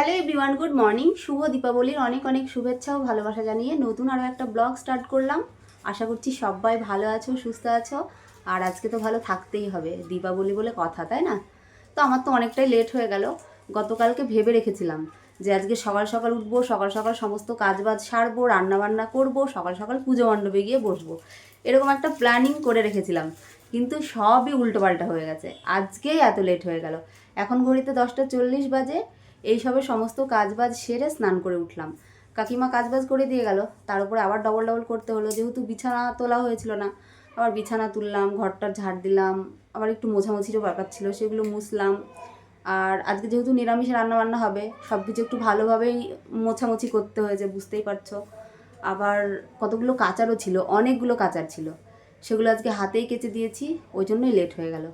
Hello everyone, good morning. শুভ দীপাবলির অনেক অনেক শুভেচ্ছা ও ভালোবাসা জানিয়ে নতুন আরও একটা ব্লগ স্টার্ট করলাম। আশা করছি সবাই ভালো আছো, সুস্থ আছো। আর আজকে তো ভালো থাকতেই হবে, দীপাবলি বলে কথা, তাই না? তো আমার তো অনেকটাই লেট হয়ে গেল। গতকালকে ভেবে রেখেছিলাম যে আজকে সকাল সকাল উঠবো, সকাল সকাল সমস্ত কাজবাজ সারবো, রান্নাবান্না করব, সকাল সকাল পুজো মণ্ডপে গিয়ে বসবো। এরকম একটা প্ল্যানিং করে রেখেছিলাম, কিন্তু সবই উল্টোপাল্টা হয়ে গেছে। আজকেই এত লেট হয়ে গেল। এখন ঘড়িতে দশটা চল্লিশ বাজে। এইসবে সমস্ত কাজবাজ সেরে স্নান করে উঠলাম। কাকিমা কাজবাজ করে দিয়ে গেল। তার উপরে আবার ডবল ডবল করতে হলো। যেহেতু বিছানা তোলা হয়েছিল না, আবার বিছানা তুললাম ঘরটা ঝাড় দিলাম, আবার একটু মোছামুছিরও ব্যাপার ছিল, সেগুলো মুছলাম। আর আজকে যেহেতু নিরামিষ রান্না বান্না হবে সব কিছু একটু ভালোভাবেই মোছামুছি করতে হয়েছে, বুঝতেই পারছ। আবার কতগুলো কাচারও ছিল, অনেকগুলো কাচার ছিল। সেগুলো আজকে হাতেই কেচে দিয়েছি, ওই জন্যই লেট হয়ে গেল।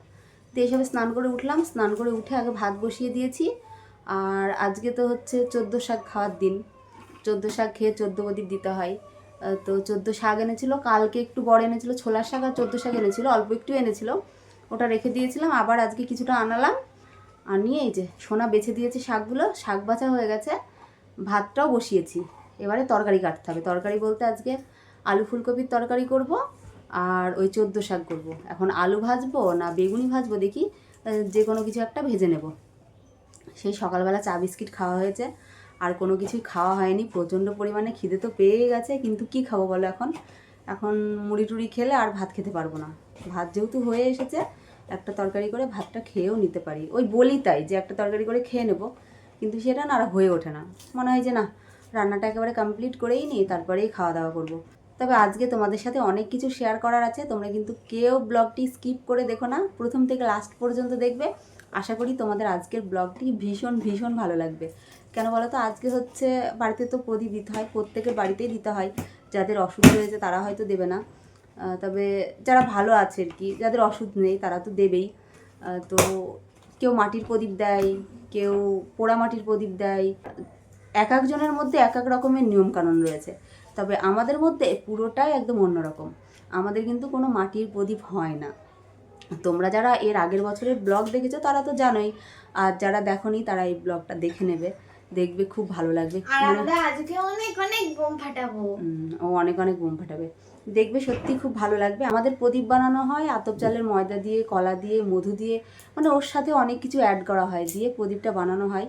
তো এইসবে স্নান করে উঠলাম। স্নান করে উঠে আগে ভাত বসিয়ে দিয়েছি। আর আজকে তো হচ্ছে চোদ্দ শাক খাওয়ার দিন। চোদ্দ শাক খেয়ে চোদ্দ প্রদীপ দিতে হয়। তো চোদ্দ শাক এনেছিল, কালকে একটু বড় এনেছিল ছোলার শাক আর চোদ্দ শাক এনেছিল, অল্প একটু এনেছিল। ওটা রেখে দিয়েছিলাম, আবার আজকে কিছুটা আনালাম। আর নিয়ে এই যে সোনা বেছে দিয়েছে শাকগুলো, শাক বাছা হয়ে গেছে, ভাতটাও বসিয়েছি। এবারে তরকারি কাটতে হবে। তরকারি বলতে আজকে আলু ফুলকপির তরকারি করব আর ওই চোদ্দ শাক করব। এখন আলু ভাজবো না বেগুনি ভাজবো দেখি যে কোনো কিছু একটা ভেজে নেব। সেই সকালবেলা চা বিস্কিট খাওয়া হয়েছে। আর কোনো কিছুই খাওয়া হয়নি। প্রচণ্ড পরিমাণে খিদে তো পেয়ে গেছে, কিন্তু কি খাব বলো এখন? এখন মুড়ি টুড়ি খেলে আর ভাত খেতে পারব না। ভাত যেহেতু হয়ে এসেছে, একটা তরকারি করে ভাতটা খেয়েও নিতে পারি। ওই বলি তাই যে একটা তরকারি করে খেয়ে নেব, কিন্তু সেটা না আর হয়ে ওঠে না। মনে হয় যে না, রান্নাটা একেবারে কমপ্লিট করেই নিই, তারপরেই খাওয়া দাওয়া করব। তবে আজকে তোমাদের সাথে অনেক কিছু শেয়ার করার আছে। তোমরা কিন্তু কেউ ব্লগটি স্কিপ করে দেখো না। প্রথম থেকে লাস্ট পর্যন্ত দেখবে। আশা করি তোমাদের আজকের ব্লগটি ভীষণ ভীষণ ভালো লাগবে। কেন বলো তো আজকে হচ্ছে বাড়িতে তো প্রদীপ দিতে হয়, প্রত্যেকের বাড়িতেই দিতে হয়। যাদের অসুখ হয়েছে তারা হয়তো দেবে না। তবে যারা ভালো আছে আর কি, যাদের অসুখ নেই তারা তো দেবেই। তো কেউ মাটির প্রদীপ দেয়, কেউ পোড়া মাটির প্রদীপ দেয়। এক একজনের মধ্যে এক এক রকমের নিয়মকানুন রয়েছে। তবে আমাদের মধ্যে পুরোটাই একদম অন্যরকম। আমাদের কিন্তু কোনো মাটির প্রদীপ হয় না। তোমরা যারা এর আগের বছরের ব্লগ দেখেছ তারা তো জানোই। আর যারা দেখোনি তারা এই ব্লগটা দেখে নেবে। দেখবে খুব ভালো লাগবে। মানে আমরা আজকে অনেক অনেক বোম ফাটাবো। ও অনেক অনেক বোম ফাটাবে। দেখবে সত্যি খুব ভালো লাগবে। আমাদের প্রদীপ বানানো হয় আতপ চালের ময়দা দিয়ে কলা দিয়ে মধু দিয়ে। মানে ওর সাথে অনেক কিছু অ্যাড করা হয় দিয়ে প্রদীপটা বানানো হয়।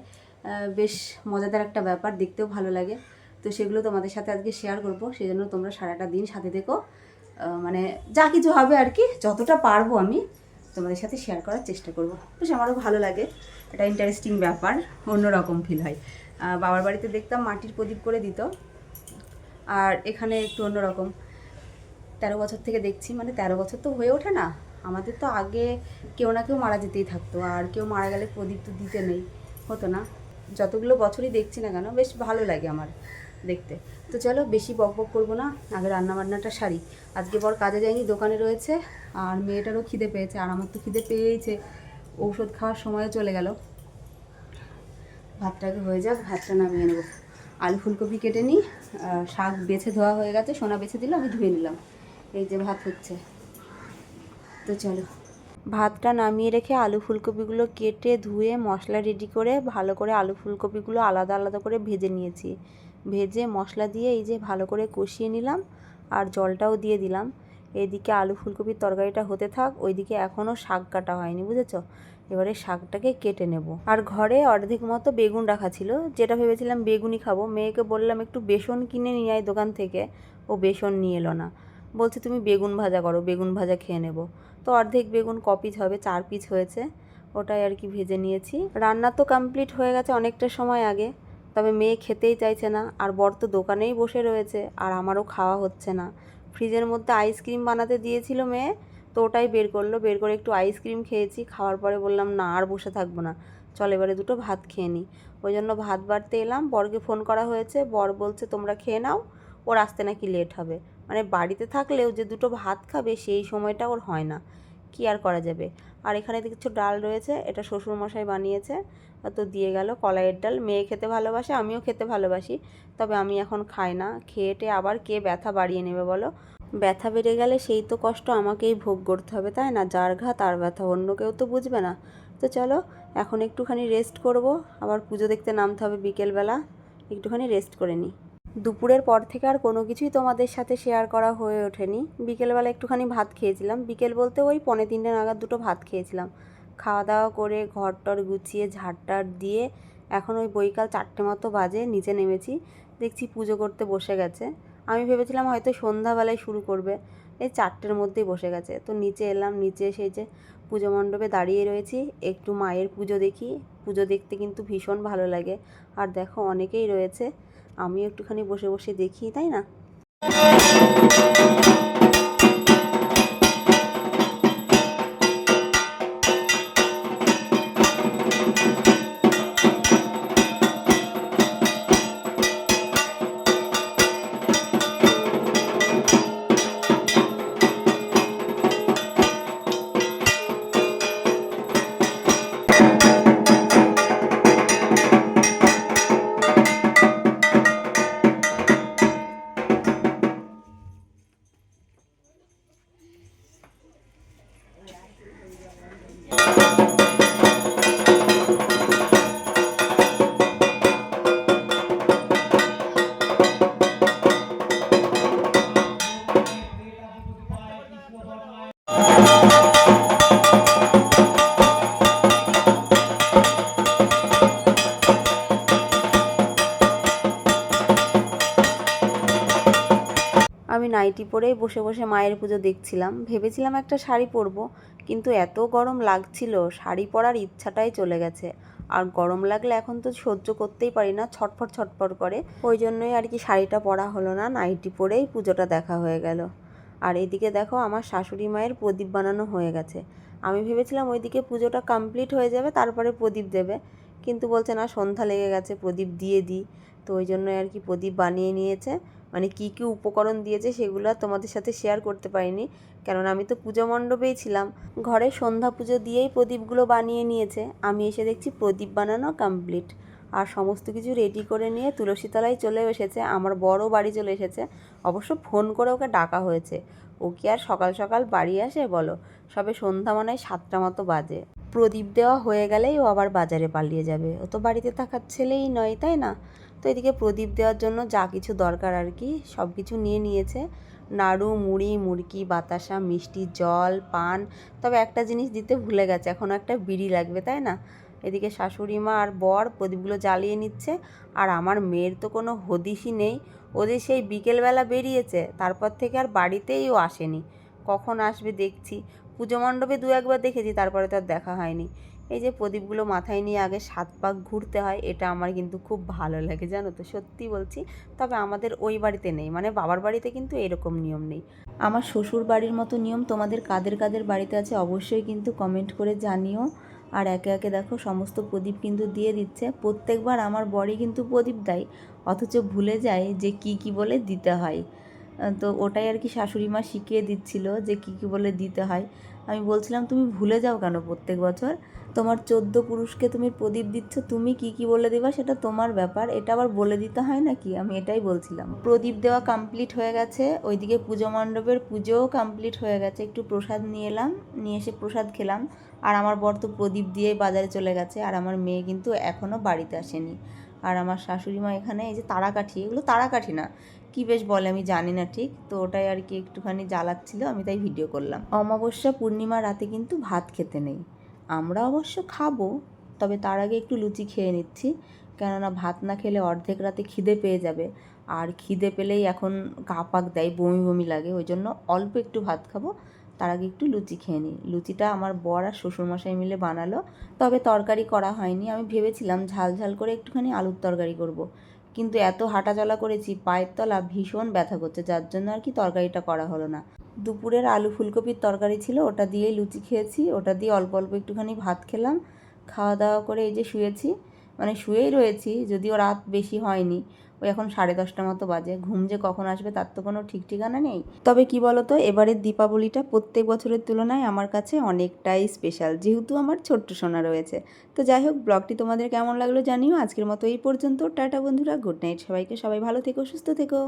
বেশ মজাদার একটা ব্যাপার দেখতেও ভালো লাগে। তো সেগুলো তোমাদের সাথে আজকে শেয়ার করব। সেই জন্য তোমরা সারাটা দিন সাথে দেখো মানে যা কিছু হবে আর কি, যতটা পারব আমি তোমাদের সাথে শেয়ার করার চেষ্টা করব। বেশ আমারও ভালো লাগে, এটা ইন্টারেস্টিং ব্যাপার, অন্যরকম ফিল হয়। বাবার বাড়িতে দেখতাম মাটির প্রদীপ করে দিত, আর এখানে একটু অন্যরকম। তেরো বছর থেকে দেখছি মানে তেরো বছর তো হয়ে ওঠে না, আমাদের তো আগে কেউ না কেউ মারা যেতেই থাকতো, আর কেউ মারা গেলে প্রদীপ তো দিতে নেই, হতো না। যতগুলো বছরই দেখছি না কেন, বেশ ভালো লাগে আমার। দেখতে। তো চলো, বেশি বক বক করব না, আগে রান্না বান্নাটা সারি। আজকে বর কাজে যায়নি, দোকানে রয়েছে, আর মেয়েটারও খিদে পেয়েছে, আর আমার তো খিদে পেয়েছে ঔষধ খাওয়ার সময়ও চলে গেল। ভাতটাকে হয়ে যাক, ভাতটা নামিয়ে নেব। আলু ফুলকপি কেটে নিই শাক বেছে ধোয়া হয়ে গেছে, সোনা বেছে দিল আমি ধুয়ে নিলাম। এই যে ভাত হচ্ছে। তো চলো। ভাতটা নামিয়ে রেখে আলু ফুলকপিগুলো কেটে ধুয়ে মশলা রেডি করে, ভালো করে আলু ফুলকপিগুলো আলাদা আলাদা করে ভেজে নিয়েছি। ভেজে মশলা দিয়ে এই যে ভালো করে কষিয়ে নিলাম আর জলটাও দিয়ে দিলাম। এদিকে আলু ফুলকপির তরকারিটা হতে থাক, ওইদিকে এখনও শাক কাটা হয়নি, বুঝেছ? এবারে শাকটাকে কেটে নেব। আর ঘরে অর্ধেক মতো বেগুন রাখা ছিল, যেটা ভেবেছিলাম বেগুনই খাব। মেয়েকে বললাম, একটু বেসন কিনে নিয়ে আয় দোকান থেকে। ও বেসন নিয়ে এলো না। বলছে, তুমি বেগুন ভাজা করো, বেগুন ভাজা খেয়ে নেব। তো অর্ধেক বেগুন ক পিস হবে, চার পিস হয়েছে। ওটাই আর কি ভেজে নিয়েছি। রান্না তো কমপ্লিট হয়ে গেছে অনেকটা সময় আগে। তবে মেয়ে খেতেই চাইছে না, আর বর তো দোকানেই বসে রয়েছে, আর আমারও খাওয়া হচ্ছে না। ফ্রিজের মধ্যে আইসক্রিম বানাতে দিয়েছিল মেয়ে, তো ওটাই বের করল। বের করে একটু আইসক্রিম খেয়েছি, খাওয়ার পরে বললাম, না, আর বসে থাকব না। চল, এবারে দুটো ভাত খেয়ে নিই ওই জন্য ভাত বাড়তে এলাম, বরকে ফোন করা হয়েছে। বর বলছে, তোমরা খেয়ে নাও, ওর আসতে নাকি লেট হবে। মানে বাড়িতে থাকলেও যে দুটো ভাত খাবে, সেই সময়টা ওর হয় না। কি আর করা যাবে? আর এখানে কিছু ডাল রয়েছে, এটা শ্বশুরমশাই বানিয়েছে। তো দিয়ে গেল, কলাইয়ের ডাল। মেয়ে খেতে ভালোবাসে, আমিও খেতে ভালোবাসি। তবে আমি এখন খাই না। খেয়েটে আবার কে ব্যথা বাড়িয়ে নেবে বলো? ব্যথা বেড়ে গেলে সেই তো কষ্ট, আমাকেই ভোগ করতে হবে, তাই না? যার ঘা, তার ব্যথা। অন্য কেউ তো বুঝবে না। তো চলো, এখন একটুখানি রেস্ট করব। আবার পুজো দেখতে নামতে হবে বিকেলবেলা। একটুখানি রেস্ট করে নিই দুপুরের পর থেকে আর কোনো কিছুই তোমাদের সাথে শেয়ার করা হয়ে ওঠেনি। বিকেলবেলা একটুখানি ভাত খেয়েছিলাম। বিকেল বলতে ওই পনেরো তিনটে নাগাদ দুটো ভাত খেয়েছিলাম। খাওয়া দাওয়া করে ঘর টর গুছিয়ে, ঝাড়টার দিয়ে এখন ওই বৈকাল চারটে মতো বাজে, নিচে নেমেছি। দেখছি পুজো করতে বসে গেছে। আমি ভেবেছিলাম হয়তো সন্ধ্যাবেলায় শুরু করবে। এই চারটের মধ্যেই বসে গেছে। তো নিচে এলাম, নিচে এসে যে পুজো মণ্ডপে দাঁড়িয়ে রয়েছি। একটু মায়ের পুজো দেখি। পুজো দেখতে কিন্তু ভীষণ ভালো লাগে। আর দেখো অনেকেই রয়েছে। আমিও একটুখানি বসে বসে দেখি তাই না? নাইটি পরেই বসে বসে মায়ের পুজো দেখছিলাম। ভেবেছিলাম একটা শাড়ি পরবো, কিন্তু এত গরম লাগছিল, শাড়ি পরার ইচ্ছাটাই চলে গেছে। আর গরম লাগলে এখন তো সহ্য করতেই পারি না, ছটফট ছটফট করে। ওই জন্যই আর কি শাড়িটা পরা হলো না, নাইটি পরেই পুজোটা দেখা হয়ে গেল। আর এদিকে দেখো আমার শাশুড়ি মায়ের প্রদীপ বানানো হয়ে গেছে। আমি ভেবেছিলাম ওইদিকে পুজোটা কমপ্লিট হয়ে যাবে, তারপরে প্রদীপ দেবে। কিন্তু বলছে না, সন্ধ্যা লেগে গেছে, প্রদীপ দিয়ে দিই। তো ওই জন্যই আর কি প্রদীপ বানিয়ে নিয়েছে। মানে কী কী উপকরণ দিয়েছে সেগুলো তোমাদের সাথে শেয়ার করতে পারিনি। কেননা আমি তো পুজো মণ্ডপেই ছিলাম। ঘরে সন্ধ্যা পুজো দিয়েই প্রদীপগুলো বানিয়ে নিয়েছে। আমি এসে দেখছি প্রদীপ বানানো কমপ্লিট আর সমস্ত কিছু রেডি করে নিয়ে তুলসীতলায় চলে এসেছে। আমার বড় বাড়ি চলে এসেছে। অবশ্য ফোন করে ওকে ডাকা হয়েছে। ও কি আর সকাল সকাল বাড়ি আসে বলো? সবে সন্ধ্যা মনে হয় সাতটা মতো বাজে। প্রদীপ দেওয়া হয়ে গেলেই ও আবার বাজারে পালিয়ে যাবে। ও তো বাড়িতে থাকার ছেলেই নয়, তাই না? তো এদিকে প্রদীপ দেওয়ার জন্য যা কিছু দরকার আর কি, সব কিছু নিয়ে নিয়েছে। নাড়ু, মুড়ি মুরকি বাতাসা, মিষ্টি, জল, পান, তবে একটা জিনিস দিতে ভুলে গেছে, এখন একটা বিড়ি লাগবে, তাই না? এদিকে শাশুড়ি মা আর বর প্রদীপগুলো জ্বালিয়ে নিচ্ছে, আর আমার মেয়ের তো কোনো হদিশই নেই ওদের সেই বিকেলবেলা বেরিয়েছে, তারপর থেকে আর বাড়িতেই ও আসেনি। কখন আসবে দেখছি, পুজো মণ্ডপে দু একবার দেখেছি, তারপরে তো আর দেখা হয়নি। এই যে প্রদীপগুলো মাথায় নিয়ে আগে সাত পাক ঘুরতে হয়, এটা আমার কিন্তু খুব ভালো লাগে, জানো তো, সত্যি বলছি। তবে আমাদের ওই বাড়িতে নেই মানে বাবার বাড়িতে কিন্তু এরকম নিয়ম নেই। আমার শ্বশুর বাড়ির মতো নিয়ম তোমাদের কাদের কাদের বাড়িতে আছে অবশ্যই কিন্তু কমেন্ট করে জানিও। আর একে একে দেখো, সমস্ত প্রদীপ কিন্তু দিয়ে দিচ্ছে। প্রত্যেকবার আমার বড়ি কিন্তু প্রদীপ দেয়, অথচ ভুলে যায় যে কি কি বলে দিতে হয়। তো ওটাই আর কি শাশুড়ি মা শিখিয়ে দিচ্ছিল যে কি কি বলে দিতে হয়। আমি বলছিলাম, তুমি ভুলে যাও কেন প্রত্যেক বছর? তোমার চোদ্দ পুরুষকে তুমি প্রদীপ দিচ্ছ, তুমি কি কি বলে দিবা সেটা তোমার ব্যাপার। এটা আবার বলে দিতে হয় নাকি? আমি এটাই বলছিলাম। প্রদীপ দেওয়া কমপ্লিট হয়ে গেছে, ওইদিকে পুজো মণ্ডপের পুজোও কমপ্লিট হয়ে গেছে। একটু প্রসাদ নিয়ে এলাম, নিয়ে এসে প্রসাদ খেলাম। আর আমার বর তো প্রদীপ দিয়ে বাজারে চলে গেছে, আর আমার মেয়ে কিন্তু এখনও বাড়িতে আসেনি। আর আমার শাশুড়ি মা এখানে, এই যে তারাকাঠি, এগুলো তারাকাঠি না। কি বেশ বলে আমি জানি না ঠিক। তো ওটাই আর কি একটুখানি জ্বালাচ্ছিল, আমি তাই ভিডিও করলাম। অমাবস্যা পূর্ণিমা রাতে কিন্তু ভাত খেতে নেই। আমরা অবশ্য খাব, তবে তার আগে একটু লুচি খেয়ে নিচ্ছি। কেননা ভাত না খেলে অর্ধেক রাতে খিদে পেয়ে যাবে। আর খিদে পেলেই এখন গা পাক দেয়, বমি বমি লাগে। ওই জন্য অল্প একটু ভাত খাব, তার আগে একটু লুচি খেয়ে নিই। লুচিটা আমার বর আর শ্বশুরমশাই মিলে বানালো, তবে তরকারি করা হয়নি। আমি ভেবেছিলাম ঝাল ঝাল করে একটুখানি আলুর তরকারি করব। কিন্তু এত হাঁটাচলা করেছি, পায়ের তলা ভীষণ ব্যথা করছে, যার জন্য আর কি তরকারিটা করা হলো না। দুপুরের আলু ফুলকপির তরকারি ছিল, ওটা দিয়েই লুচি খেয়েছি, ওটা দিয়ে অল্প অল্প একটুখানি ভাত খেলাম, খাওয়া দাওয়া করে এই যে শুয়েছি মানে শুয়েই রয়েছি, যদিও রাত বেশি হয়নি। ওই এখন সাড়ে দশটা মতো বাজে। ঘুম যে কখন আসবে তার তো কোনো ঠিক ঠিকানা নেই। তবে কি বলতো, এবারের দীপাবলিটা প্রত্যেক বছরের তুলনায় আমার কাছে অনেকটাই স্পেশাল যেহেতু আমার ছোট্ট সোনা রয়েছে। তো যাই হোক, ব্লগটি তোমাদের কেমন লাগল জানিও। আজকের মতো এই পর্যন্ত। টাটা বন্ধুরা, গুড নাইট। সবাইকে সবাই ভালো থেকো, সুস্থ থেকো।